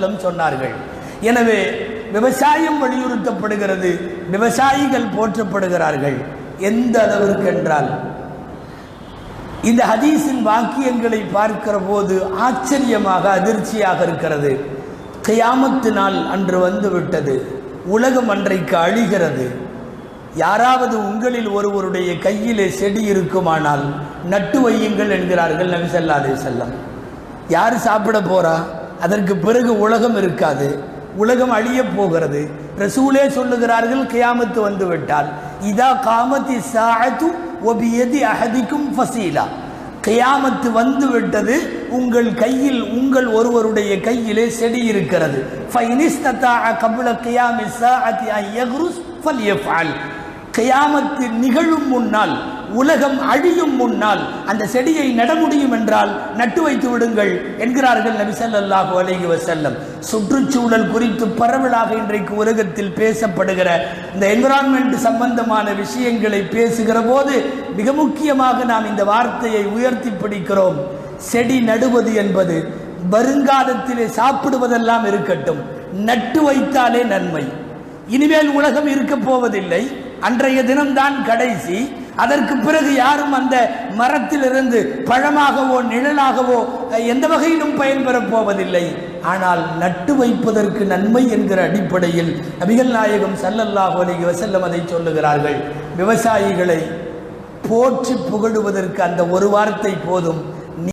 சொன்னார்கள். எனவே விவசாயம் வலியுறுத்தப்படுகிறது விவசாயிகள் போற்றப்படுகிறார்கள். எந்த அளவிற்கு என்றால் இந்த ஹதீஸின் வாக்கியங்களை பார்க்கிற போது ஆச்சரியமாக அதிர்ச்சியாக இருக்கிறது. கியாமத்து நாள் அன்று வந்து விட்டது. உலகம் அன்றைக்கு அழிகிறது. யாராவது உங்களில் ஒருவருடைய கையிலே செடி இருக்குமானால் நட்டு வையுங்கள் என்கிறார்கள் நபி செல்லாதே செல்லம் வஸல்லம். யார் சாப்பிட போறா? அதற்கு பிறகு உலகம் இருக்காது. உலகம் அழியப் போகிறது. ரசூலே சொல்லுகிறார்கள் கியாமத்து வந்து விட்டால் இதா காமத்தி சாத்து ஒபியதி அஹதிக்கும் ஃபசீலா. கியாமத்து வந்து விட்டது உங்கள் கையில் உங்கள் ஒருவருடைய கையிலே செடி இருக்கிறது. ஃபைனிஸ்ததாஅ கப்ல கியாமி சாஅத்தி அன் யக்ருஸ் கியாமத்து நிகழும் முன்னால் உலகம் அழியும் முன்னால் அந்த செடியை நட முடியும் என்றால் நட்டு வைத்து விடுங்கள் என்கிறார்கள் நபி ஸல்லல்லாஹு அலைஹி வஸல்லம். சுற்றுச்சூழல் குறித்து பரவலாக இன்றைக்கு உலகத்தில் பேசப்படுகிற இந்த என்விரான்மெண்ட் சம்பந்தமான விஷயங்களை பேசுகிற போது மிக முக்கியமாக நாம் இந்த வார்த்தையை உயர்த்தி பிடிக்கிறோம். செடி நடுவது என்பது வருங்காலத்திலே சாப்பிடுவதெல்லாம் இருக்கட்டும் நட்டு வைத்தாலே நன்மை. இனிமேல் உலகம் இருக்க போவதில்லை அன்றைய தினம்தான் கடைசி அதற்கு பிறகு யாரும் அந்த மரத்திலிருந்து பழமாகவோ நிழலாகவோ எந்த வகையிலும் பயன்பெறப் போவதில்லை. ஆனால் நட்டு வைப்பதற்கு நன்மை என்கிற அடிப்படையில் நபிகள் நாயகம் ஸல்லல்லாஹு அலைஹி வசல்லம் அதை சொல்லுகிறார்கள். விவசாயிகளை போற்றி புகழுவதற்கு அந்த ஒரு வார்த்தை போதும்.